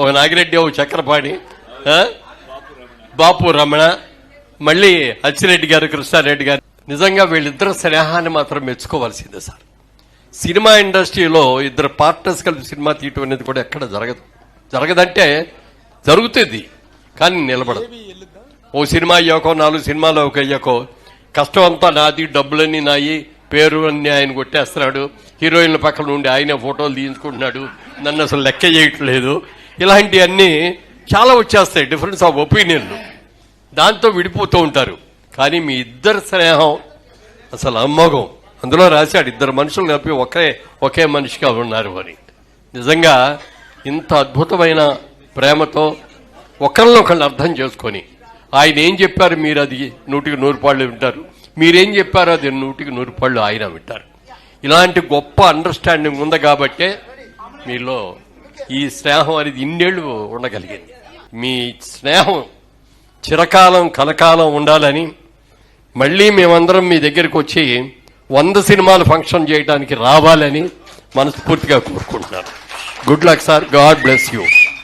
ఒక నాగిరెడ్డి ఒక చక్రపాణి బాపు రమణ మళ్ళీ అచ్చిరెడ్డి గారు కృష్ణారెడ్డి గారు. నిజంగా వీళ్ళిద్దరు స్నేహాన్ని మాత్రం మెచ్చుకోవాల్సిందే సార్. సినిమా ఇండస్ట్రీలో ఇద్దరు పార్ట్నర్స్ కలిపి సినిమా తీయటం అనేది కూడా ఎక్కడ జరగదు. జరగదంటే జరుగుతుంది కానీ నిలబడదు. ఓ సినిమా అయ్యాకో నాలుగు సినిమాలు ఒక అయ్యాకో కష్టం అంతా నాది డబ్బులన్నీ నాయి పేరు అన్ని ఆయన కొట్టేస్తున్నాడు హీరోయిన్ల పక్కన ఉండి ఆయన ఫోటోలు తీయించుకుంటున్నాడు నన్ను అసలు లెక్క చేయట్లేదు ఇలాంటివన్నీ చాలా వచ్చేస్తాయి డిఫరెన్స్ ఆఫ్ ఒపీనియన్లు దాంతో విడిపోతూ ఉంటారు. కానీ మీ ఇద్దరు స్నేహం అసలు అమ్మోగం. అందులో రాశాడు ఇద్దరు మనుషులు కలిపి ఒకే ఒకే మనిషిగా ఉన్నారు అని. నిజంగా ఇంత అద్భుతమైన ప్రేమతో ఒకరిని ఒకరిని అర్థం చేసుకొని ఆయన ఏం చెప్పారు మీరు అది నూటికి నూరు పాళ్ళు వింటారు. మీరేం చెప్పారు అది నూటికి నూరు పాళ్ళు ఆయన వింటారు. ఇలాంటి గొప్ప అండర్స్టాండింగ్ ఉంది కాబట్టే మీలో ఈ స్నేహం అనేది ఇన్నేళ్ళు ఉండగలిగింది. మీ స్నేహం చిరకాలం కలకాలం ఉండాలని మళ్ళీ మేమందరం మీ దగ్గరికి వచ్చి వంద సినిమాలు ఫంక్షన్ చేయడానికి రావాలని మనస్ఫూర్తిగా కోరుకుంటున్నాను. Good luck sir. God bless you.